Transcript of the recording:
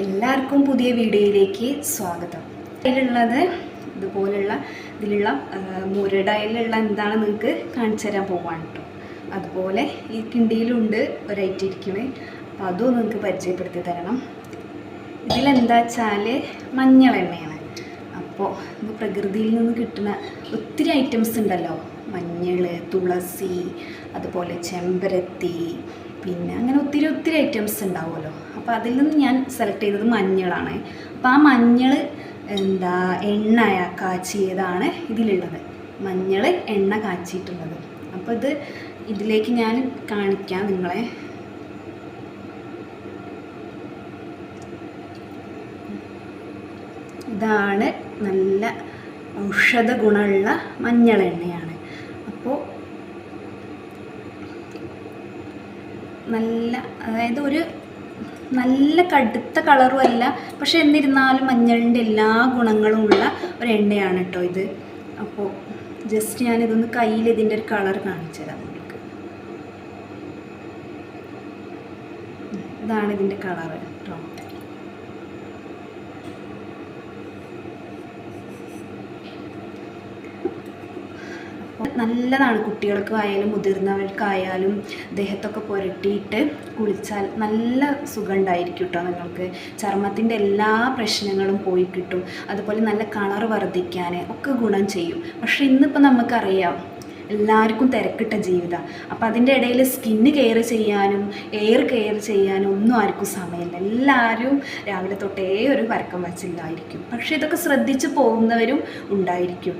എല്ലാവർക്കും പുതിയ വീഡിയോയിലേക്ക് സ്വാഗതം. അതിലുള്ളത് ഇതുപോലുള്ള ഇതിലുള്ള മുരടയിലുള്ള എന്താണ് നിങ്ങൾക്ക് കാണിച്ചു തരാൻ പോവാണ് കേട്ടോ അതുപോലെ ഈ കിണ്ടിയിലുണ്ട് ഒരൈറ്റ് ഇരിക്കണേ. അപ്പോൾ അതും നിങ്ങൾക്ക് പരിചയപ്പെടുത്തി തരണം. ഇതിലെന്താ വെച്ചാൽ മഞ്ഞളെണ്ണയാണ് അപ്പോൾ പ്രകൃതിയിൽ നിന്ന് കിട്ടുന്ന ഒത്തിരി ഐറ്റംസ് ഉണ്ടല്ലോ. മഞ്ഞൾ തുളസി അതുപോലെ ചെമ്പരത്തി പിന്നെ അങ്ങനെ ഒത്തിരി ഒത്തിരി ഐറ്റംസ് ഉണ്ടാവുമല്ലോ. അപ്പോൾ അതിൽ നിന്ന് ഞാൻ സെലക്ട് ചെയ്തത് മഞ്ഞളാണ്. അപ്പോൾ ആ മഞ്ഞൾ എന്താ എണ്ണ കാച്ചിയതാണ് ഇതിലുള്ളത്. മഞ്ഞൾ എണ്ണ കാച്ചിയിട്ടുള്ളത്. അപ്പോൾ ഇത് ഇതിലേക്ക് ഞാൻ കാണിക്കാം നിങ്ങളെ. ഇതാണ് നല്ല ഔഷധ ഗുണമുള്ള മഞ്ഞളെണ്ണയാണ് അപ്പോൾ നല്ല അതായത് ഒരു നല്ല കടുത്ത കളറും അല്ല പക്ഷെ എന്നിരുന്നാലും മഞ്ഞളിന്റെ എല്ലാ ഗുണങ്ങളും ഉള്ള ഒരു എണ്ണയാണ് കേട്ടോ ഇത്. അപ്പോൾ ജസ്റ്റ് ഞാനിതൊന്ന് കയ്യിൽ ഇതിന്റെ ഒരു കളർ കാണിച്ചു തരാം നിങ്ങൾക്ക്. ഇതാണ് ഇതിന്റെ കളറ് കേട്ടോ നല്ലതാണ് കുട്ടികൾക്കായാലും മുതിർന്നവർക്കായാലും ദേഹത്തൊക്കെ പുരട്ടിയിട്ട് കുളിച്ചാൽ നല്ല സുഖം ഉണ്ടായിരിക്കും കേട്ടോ നിങ്ങൾക്ക്. ചർമ്മത്തിന്റെ എല്ലാ പ്രശ്നങ്ങളും പോയി കിട്ടും. അതുപോലെ നല്ല കളർ വർദ്ധിക്കാൻ ഒക്കെ ഗുണം ചെയ്യും. പക്ഷേ ഇന്നിപ്പോൾ നമുക്കറിയാം എല്ലാവർക്കും തിരക്കിട്ട ജീവിതം. അപ്പം അതിന്റെ ഇടയിൽ സ്കിന്ന് കെയർ ചെയ്യാനും എയർ കെയർ ചെയ്യാനും ഒന്നും ആർക്കും സമയമില്ല. എല്ലാവരും രാവിലെ തൊട്ടേ ഒരു പരക്കം വച്ചില്ലായിരിക്കും പക്ഷേ ഇതൊക്കെ ശ്രദ്ധിച്ച് പോകുന്നവരും ഉണ്ടായിരിക്കും.